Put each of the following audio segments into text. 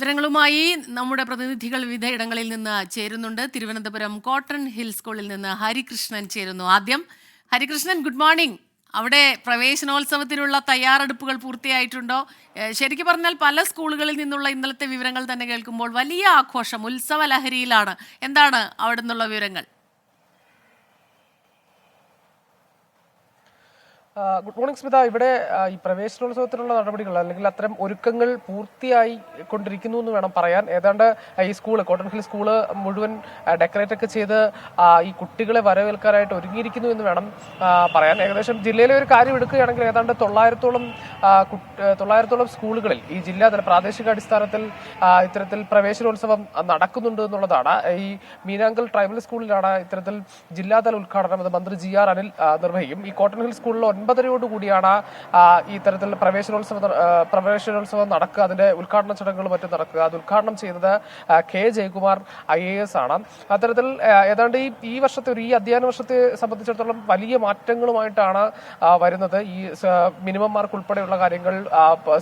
വിവരങ്ങളുമായി നമ്മുടെ പ്രതിനിധികൾ വിവിധ ഇടങ്ങളിൽ നിന്ന് ചേരുന്നുണ്ട്. തിരുവനന്തപുരം കോട്ടൺ ഹിൽ സ്കൂളിൽ നിന്ന് ഹരികൃഷ്ണൻ ചേരുന്നു. ആദ്യം ഹരികൃഷ്ണൻ ഗുഡ് മോർണിംഗ് അവിടെ പ്രവേശനോത്സവത്തിനുള്ള തയ്യാറെടുപ്പുകൾ പൂർത്തിയായിട്ടുണ്ടോ? ശരിക്കും പറഞ്ഞാൽ പല സ്കൂളുകളിൽ നിന്നുള്ള ഇന്നലത്തെ വിവരങ്ങൾ തന്നെ കേൾക്കുമ്പോൾ വലിയ ആഘോഷം ഉത്സവ ലഹരിയിലാണ് എന്താണ് അവിടെ നിന്നുള്ള വിവരങ്ങൾ? Good morning Smitha. ഇവിടെ ഈ പ്രവേശനോത്സവത്തിനുള്ള നടപടികൾ അല്ലെങ്കിൽ അത്തരം ഒരുക്കങ്ങൾ പൂർത്തിയായി കൊണ്ടിരിക്കുന്നു എന്ന് വേണം പറയാൻ. ഏതാണ്ട് ഈ സ്കൂൾ കോട്ടൺ ഹിൽ സ്കൂൾ മുഴുവൻ ഡെക്കറേറ്റ് ഒക്കെ ചെയ്ത് ഈ കുട്ടികളെ വരവേൽക്കാനായിട്ട് ഒരുങ്ങിയിരിക്കുന്നു എന്ന് വേണം പറയാൻ. ഏകദേശം ജില്ലയിലെ ഒരു കാര്യം എടുക്കുകയാണെങ്കിൽ ഏതാണ്ട് തൊള്ളായിരത്തോളം തൊള്ളായിരത്തോളം സ്കൂളുകളിൽ ഈ ജില്ലാതല പ്രാദേശിക അടിസ്ഥാനത്തിൽ ഇത്തരത്തിൽ പ്രവേശനോത്സവം നടക്കുന്നുണ്ട് എന്നുള്ളതാണ്. ഈ മീനാങ്കൽ ട്രൈബൽ സ്കൂളിലാണ് ഇത്തരത്തിൽ ജില്ലാതല ഉദ്ഘാടനം അത് മന്ത്രി ജി ആർ അനിൽ നിർവഹിക്കും. ഈ കോട്ടൺ ഹിൽ സ്കൂളിൽ ഒൻപതരയോട് കൂടിയാണ് ആ, ഈ തരത്തിൽ പ്രവേശനോത്സവം പ്രവേശനോത്സവം നടക്കുക അതിന്റെ ഉദ്ഘാടന ചടങ്ങുകൾ മറ്റും നടക്കുക. അത് ഉദ്ഘാടനം ചെയ്തത് K Jayakumar I A S ആണ്. അത്തരത്തിൽ ഏതാണ്ട് ഈ ഈ വർഷത്തെ ഒരു ഈ അധ്യയന വർഷത്തെ സംബന്ധിച്ചിടത്തോളം വലിയ മാറ്റങ്ങളുമായിട്ടാണ് വരുന്നത്. ഈ മിനിമം മാർക്ക് ഉൾപ്പെടെയുള്ള കാര്യങ്ങൾ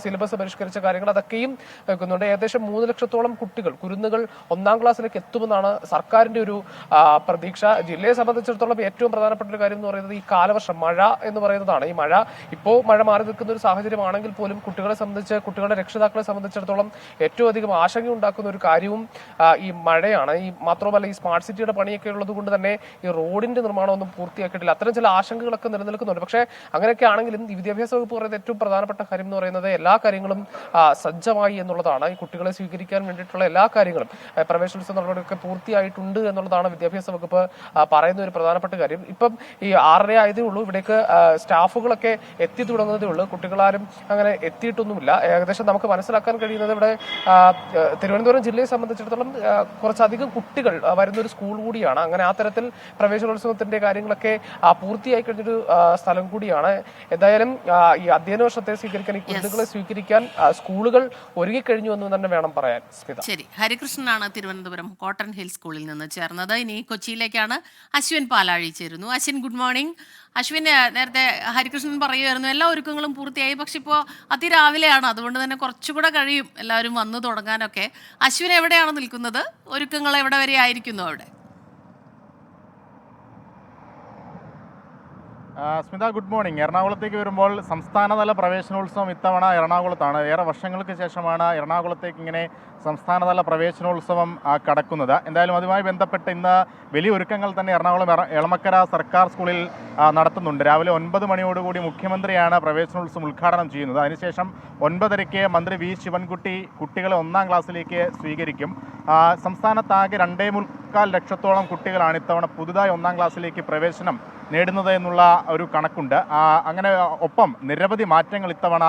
സിലബസ് പരിഷ്കരിച്ച കാര്യങ്ങൾ അതൊക്കെയും വെക്കുന്നുണ്ട്. ഏകദേശം മൂന്ന് ലക്ഷത്തോളം കുട്ടികൾ കുരുന്നുകൾ ഒന്നാം ക്ലാസ്സിലേക്ക് എത്തുമെന്നാണ് സർക്കാരിന്റെ ഒരു പ്രതീക്ഷ. ജില്ലയെ സംബന്ധിച്ചിടത്തോളം ഏറ്റവും പ്രധാനപ്പെട്ട ഒരു കാര്യം എന്ന് പറയുന്നത് ഈ കാലവർഷം മഴ എന്ന് പറയുന്നതാണ് ഈ മഴ ഇപ്പോൾ മഴ മാറി നിൽക്കുന്ന ഒരു സാഹചര്യമാണെങ്കിൽ പോലും കുട്ടികളെ സംബന്ധിച്ച് കുട്ടികളുടെ രക്ഷിതാക്കളെ സംബന്ധിച്ചിടത്തോളം ഏറ്റവും അധികം ആശങ്ക ഉണ്ടാക്കുന്ന ഒരു കാര്യവും ഈ മഴയാണ്. ഈ മാത്രമല്ല ഈ സ്മാർട്ട് സിറ്റിയുടെ പണിയൊക്കെ ഉള്ളത് കൊണ്ട് തന്നെ ഈ റോഡിന്റെ നിർമ്മാണമൊന്നും പൂർത്തിയാക്കിയിട്ടില്ല. അത്തരം ചില ആശങ്കകളൊക്കെ നിലനിൽക്കുന്നുണ്ട്. പക്ഷേ അങ്ങനെയൊക്കെ ആണെങ്കിലും ഈ വിദ്യാഭ്യാസ വകുപ്പ് പറയുന്നത് ഏറ്റവും പ്രധാനപ്പെട്ട കാര്യം എന്ന് പറയുന്നത് എല്ലാ കാര്യങ്ങളും സജ്ജമായി എന്നുള്ളതാണ്. ഈ കുട്ടികളെ സ്വീകരിക്കാൻ വേണ്ടിയിട്ടുള്ള എല്ലാ കാര്യങ്ങളും പ്രവേശനോത്സവ നടപടിയൊക്കെ പൂർത്തിയായിട്ടുണ്ട് എന്നുള്ളതാണ് വിദ്യാഭ്യാസ വകുപ്പ് പറയുന്ന ഒരു പ്രധാനപ്പെട്ട കാര്യം. ഇപ്പം ഈ ആറര ആയതേ ഉള്ളൂ. ഇവിടേക്ക് ആ, സ്റ്റാഫുകളൊക്കെ എത്തി തുടങ്ങുന്നതേ ഉള്ളൂ. കുട്ടികളാരും അങ്ങനെ എത്തിയിട്ടൊന്നുമില്ല. ഏകദേശം നമുക്ക് മനസ്സിലാക്കാൻ കഴിയുന്നത് ഇവിടെ തിരുവനന്തപുരം ജില്ലയെ സംബന്ധിച്ചിടത്തോളം കുറച്ചധികം കുട്ടികൾ വരുന്ന ഒരു സ്കൂൾ കൂടിയാണ്. അങ്ങനെ ആ തരത്തിൽ പ്രവേശനോത്സവത്തിന്റെ കാര്യങ്ങളൊക്കെ പൂർത്തിയായി കഴിഞ്ഞൊരു സ്ഥലം കൂടിയാണ്. എന്തായാലും ഈ അധ്യയന വർഷത്തെ സ്വീകരിക്കാൻ ഈ കുട്ടികളെ സ്വീകരിക്കാൻ സ്കൂളുകൾ ഒരുങ്ങിക്കഴിഞ്ഞു എന്ന് തന്നെ വേണം പറയാൻ. സ്മിത. ശരി. ഹരികൃഷ്ണനാണ് തിരുവനന്തപുരം കോട്ടൺ ഹിൽ സ്കൂളിൽ നിന്ന് ചേർന്നത്. ഇനി കൊച്ചിയിലേക്കാണ് അശ്വിൻ പാലാഴി ചേരുന്നു. Ashwin good morning. അശ്വിൻ നേരത്തെ ഹരികൃഷ്ണൻ പറയുമായിരുന്നു എല്ലാ ഒരുക്കങ്ങളും പൂർത്തിയായി. പക്ഷെ ഇപ്പോൾ അതിരാവിലെയാണ്. അതുകൊണ്ട് തന്നെ കുറച്ചുകൂടെ കഴിയും എല്ലാവരും വന്നു തുടങ്ങാനൊക്കെ. അശ്വിൻ എവിടെയാണ് നിൽക്കുന്നത്? ഒരുക്കങ്ങൾ എവിടെ വരെ ആയിരിക്കുന്നു അവിടെ? സ്മിത ഗുഡ് മോർണിംഗ് എറണാകുളത്തേക്ക് വരുമ്പോൾ സംസ്ഥാനതല പ്രവേശനോത്സവം ഇത്തവണ എറണാകുളത്താണ്. ഏറെ വർഷങ്ങൾക്ക് ശേഷമാണ് എറണാകുളത്തേക്ക് ഇങ്ങനെ സംസ്ഥാനതല പ്രവേശനോത്സവം കടക്കുന്നത്. എന്തായാലും അതുമായി ബന്ധപ്പെട്ട് ഇന്ന് വലിയ ഒരുക്കങ്ങൾ തന്നെ എറണാകുളം എറ- എളമക്കര സർക്കാർ സ്കൂളിൽ നടത്തുന്നുണ്ട്. രാവിലെ ഒൻപത് മണിയോടുകൂടി മുഖ്യമന്ത്രിയാണ് പ്രവേശനോത്സവം ഉദ്ഘാടനം ചെയ്യുന്നത്. അതിനുശേഷം ഒൻപതരയ്ക്ക് മന്ത്രി വി. ശിവൻകുട്ടി കുട്ടികളെ ഒന്നാം ക്ലാസ്സിലേക്ക് സ്വീകരിക്കും. സംസ്ഥാനത്താകെ രണ്ടേ മുക്കാൽ ലക്ഷത്തോളം കുട്ടികളാണ് ഇത്തവണ പുതുതായി ഒന്നാം ക്ലാസ്സിലേക്ക് പ്രവേശനം നേടുന്നത് എന്നുള്ള ഒരു കണക്കുണ്ട്. അങ്ങനെ ഒപ്പം നിരവധി മാറ്റങ്ങൾ ഇത്തവണ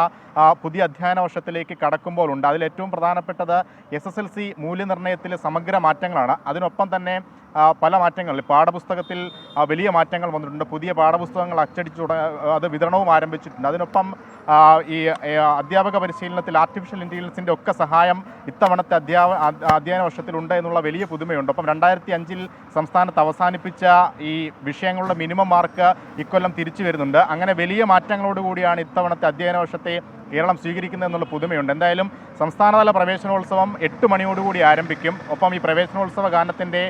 പുതിയ അധ്യയന വർഷത്തിലേക്ക് കടക്കുമ്പോൾ ഉണ്ട്. അതിൽ ഏറ്റവും പ്രധാനപ്പെട്ടത് എസ് എസ് എൽ സി മൂല്യനിർണയത്തിലെ സമഗ്ര മാറ്റങ്ങളാണ്. അതിനൊപ്പം തന്നെ പല മാറ്റങ്ങൾ. പാഠപുസ്തകത്തിൽ വലിയ മാറ്റങ്ങൾ വന്നിട്ടുണ്ട്. പുതിയ പാഠപുസ്തകങ്ങൾ അച്ചടിച്ചു അത് വിതരണവും ആരംഭിച്ചിട്ടുണ്ട്. അതിനൊപ്പം ഈ അധ്യാപക പരിശീലനത്തിൽ ആർട്ടിഫിഷ്യൽ ഇന്റലിജൻസിന്റെ ഒക്കെ സഹായം ഇത്തവണത്തെ അധ്യാപ അധ്യയന വർഷത്തിലുണ്ട് എന്നുള്ള വലിയ പുതുമയുണ്ട്. അപ്പം രണ്ടായിരത്തി അഞ്ചിൽ സംസ്ഥാനത്ത് അവസാനിപ്പിച്ച ഈ വിഷയങ്ങളുടെ മിനിമം മാർക്ക് ഇക്കൊല്ലം തിരിച്ചു വരുന്നുണ്ട്. അങ്ങനെ വലിയ മാറ്റങ്ങളോടുകൂടിയാണ് ഇത്തവണത്തെ അധ്യയന വർഷത്തെ കേരളം സ്വീകരിക്കുന്നത് എന്നുള്ള പുതുമയുണ്ട്. എന്തായാലും സംസ്ഥാനതല പ്രവേശനോത്സവം എട്ട് മണിയോടുകൂടി ആരംഭിക്കും. ഒപ്പം ഈ പ്രവേശനോത്സവ ഗാനത്തിന്റെ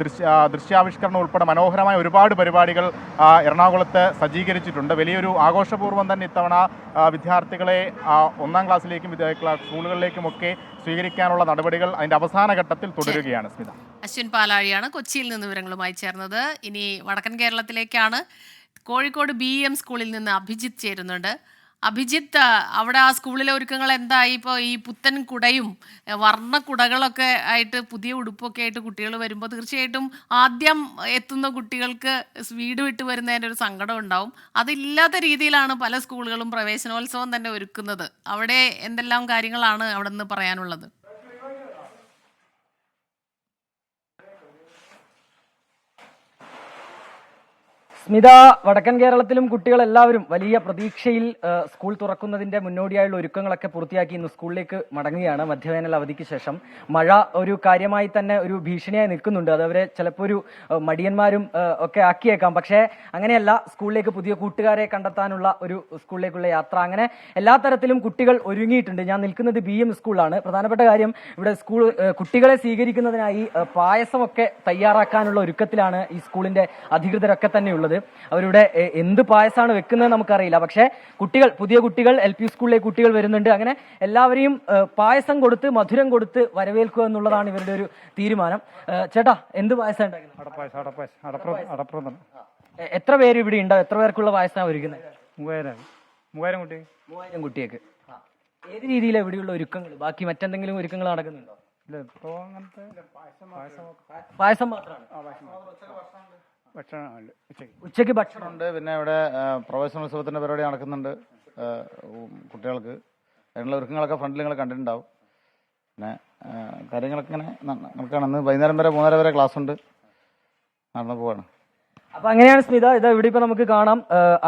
ദൃശ്യ ദൃശ്യാവിഷ്കരണം ഉൾപ്പെടെ മനോഹരമായ ഒരുപാട് പരിപാടികൾ എറണാകുളത്ത് സജ്ജീകരിച്ചിട്ടുണ്ട്. വലിയൊരു ആഘോഷപൂർവം തന്നെ ഇത്തവണ വിദ്യാർത്ഥികളെ ഒന്നാം ക്ലാസ്സിലേക്കും സ്കൂളുകളിലേക്കുമൊക്കെ സ്വീകരിക്കാനുള്ള നടപടികൾ അതിന്റെ അവസാന ഘട്ടത്തിൽ തുടരുകയാണ് സ്മിത. അശ്വിൻ പാലാഴിയാണ് കൊച്ചിയിൽ നിന്ന് വിവരങ്ങളുമായി ചേർന്നത്. ഇനി വടക്കൻ കേരളത്തിലേക്കാണ്. കോഴിക്കോട് ബി എം സ്കൂളിൽ നിന്ന് അഭിജിത്ത് ചേരുന്നുണ്ട്. അഭിജിത്ത് അവിടെ ആ സ്കൂളിലെ ഒരുക്കങ്ങൾ എന്തായി? ഇപ്പോൾ ഈ പുത്തൻ കുടയും വർണ കുടകളൊക്കെ ആയിട്ട് പുതിയ ഉടുപ്പൊക്കെ ആയിട്ട് കുട്ടികൾ വരുമ്പോൾ തീർച്ചയായിട്ടും ആദ്യം എത്തുന്ന കുട്ടികൾക്ക് വീട് വിട്ട് വരുന്നതിന്റെ ഒരു സങ്കടം ഉണ്ടാവും. അതില്ലാത്ത രീതിയിലാണ് പല സ്കൂളുകളും പ്രവേശനോത്സവം തന്നെ ഒരുക്കുന്നത്. അവിടെ എന്തെല്ലാം കാര്യങ്ങളാണ് അവിടെ നിന്ന് പറയാനുള്ളത്? സ്മിത വടക്കൻ കേരളത്തിലും കുട്ടികൾ എല്ലാവരും വലിയ പ്രതീക്ഷയിൽ സ്കൂൾ തുറക്കുന്നതിന്റെ മുന്നോടിയായുള്ള ഒരുക്കങ്ങളൊക്കെ പൂർത്തിയാക്കി ഇന്ന് സ്കൂളിലേക്ക് മടങ്ങുകയാണ് മധ്യവേനൽ അവധിക്ക് ശേഷം. മഴ ഒരു കാര്യമായി തന്നെ ഒരു ഭീഷണിയായി നിൽക്കുന്നുണ്ട്. അതവരെ ചിലപ്പോൾ ഒരു മടിയന്മാരും ഒക്കെ ആക്കിയേക്കാം. പക്ഷേ അങ്ങനെയല്ല സ്കൂളിലേക്ക് പുതിയ കൂട്ടുകാരെ കണ്ടെത്താനുള്ള ഒരു സ്കൂളിലേക്കുള്ള യാത്ര. അങ്ങനെ എല്ലാ തരത്തിലും കുട്ടികൾ ഒരുങ്ങിയിട്ടുണ്ട്. ഞാൻ നിൽക്കുന്നത് ബി എം സ്കൂളാണ് പ്രധാനപ്പെട്ട കാര്യം ഇവിടെ സ്കൂൾ കുട്ടികളെ സ്വീകരിക്കുന്നതിനായി പായസമൊക്കെ തയ്യാറാക്കാനുള്ള ഒരുക്കത്തിലാണ് ഈ സ്കൂളിന്റെ അധികൃതരൊക്കെ തന്നെ ഉള്ളത് അവരുടെ എന്ത് പായസമാണ് വെക്കുന്നത് നമുക്കറിയില്ല. പക്ഷേ കുട്ടികൾ പുതിയ കുട്ടികൾ എൽ പി സ്കൂളിലെ കുട്ടികൾ വരുന്നുണ്ട്. അങ്ങനെ എല്ലാവരെയും പായസം കൊടുത്ത് മധുരം കൊടുത്ത് വരവേൽക്കുക എന്നുള്ളതാണ് ഇവരുടെ ഒരു തീരുമാനം. ചേട്ടാ എന്ത് പായസം ഉണ്ടാക്കുന്നത്? എത്ര പേര് ഇവിടെ ഉണ്ടാവും എത്ര പേർക്കുള്ള പായസമാണ് ഒരുക്കുന്നത്? മൂവായിരം. മൂവായിരം കുട്ടി. മൂവായിരം കുട്ടിയേക്ക് ഏത് രീതിയിലാണ് ഇവിടെയുള്ള ഒരുക്കങ്ങൾ ബാക്കി മറ്റെന്തെങ്കിലും ഒരുക്കങ്ങൾ നടക്കുന്നുണ്ടോ? ഇല്ല ഇപ്പോൾ അങ്ങനത്തെ പായസം പായസം മാത്രമാണ്. ഭക്ഷണം അല്ല ഉച്ചയ്ക്ക്. ഉച്ചയ്ക്ക് ഭക്ഷണം. പിന്നെ ഇവിടെ ആ, പ്രവേശനോത്സവത്തിന്റെ പരിപാടി നടക്കുന്നുണ്ട്. കുട്ടികൾക്ക്. അതിനുള്ള ഒരുക്കങ്ങളൊക്കെ ഫ്രണ്ടിൽ നിങ്ങൾ കണ്ടിട്ടുണ്ടാവും. പിന്നെ കാര്യങ്ങളൊക്കെ ഇങ്ങനെ ന- നടക്കുകയാണ് ഇന്ന് വൈകുന്നേരം വരെ മൂന്നര വരെ ക്ലാസ് ഉണ്ട് നടന്നു പോവാണ്. അപ്പൊ അങ്ങനെയാണ് സ്മിത ഇത് ഇവിടെ ഇപ്പൊ നമുക്ക് കാണാം.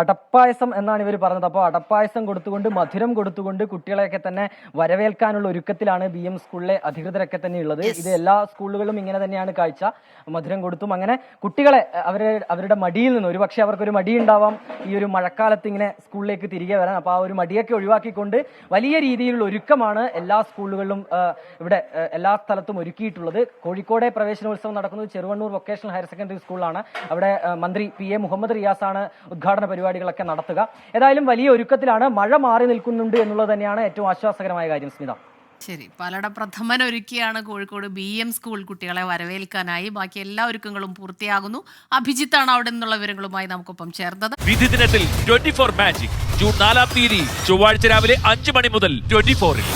അടപ്പായസം എന്നാണ് ഇവർ പറഞ്ഞത്. അപ്പോൾ അടപ്പായസം കൊടുത്തുകൊണ്ട് മധുരം കൊടുത്തുകൊണ്ട് കുട്ടികളെയൊക്കെ തന്നെ വരവേൽക്കാനുള്ള ഒരുക്കത്തിലാണ് ബി എം സ്കൂളിലെ അധികൃതരൊക്കെ തന്നെ ഉള്ളത്. ഇത് എല്ലാ സ്കൂളുകളും ഇങ്ങനെ തന്നെയാണ് കാഴ്ച. മധുരം കൊടുത്തും അങ്ങനെ കുട്ടികളെ അവരെ അവരുടെ മടിയിൽ നിന്ന് ഒരുപക്ഷെ അവർക്കൊരു മടി ഉണ്ടാവാം ഈ ഒരു മഴക്കാലത്ത് ഇങ്ങനെ സ്കൂളിലേക്ക് തിരികെ വരാൻ. അപ്പോൾ ആ ഒരു മടിയൊക്കെ ഒഴിവാക്കിക്കൊണ്ട് വലിയ രീതിയിലുള്ള ഒരുക്കമാണ് എല്ലാ സ്കൂളുകളിലും ഇവിടെ എല്ലാ സ്ഥലത്തും ഒരുക്കിയിട്ടുള്ളത്. കോഴിക്കോടെ പ്രവേശനോത്സവം നടക്കുന്നത് ചെറുവണ്ണൂർ വൊക്കേഷണൽ ഹയർ സെക്കൻഡറി സ്കൂളിലാണ്. അവിടെ മന്ത്രി പി എ മുഹമ്മദ് റിയാസാണ് ഉദ്ഘാടന പരിപാടികളൊക്കെ നടത്തുക. ഏതായാലും വലിയ ഒരുക്കത്തിലാണ് മഴ മാറി നിൽക്കുന്നുണ്ട് എന്നുള്ളത് തന്നെയാണ് ഏറ്റവും ആശ്വാസകരമായ കാര്യം സ്മിത. ശരി പലട പ്രഥമൻ ഒരുക്കിയാണ് കോഴിക്കോട് ബി എം സ്കൂൾ കുട്ടികളെ വരവേൽക്കാനായി. ബാക്കി എല്ലാ ഒരുക്കങ്ങളും പൂർത്തിയാകുന്നു. അഭിജിത്താണ് അവിടെ നിന്നുള്ള വിവരങ്ങളുമായി നമുക്കൊപ്പം ചേർന്നത്. വിധി ദിനത്തിൽ ട്വന്റി ഫോർ മാജിക് ജൂൺ നാലാം തീയതി ചൊവ്വാഴ്ച രാവിലെ അഞ്ച് മണി മുതൽ ട്വന്റി ഫോറിൽ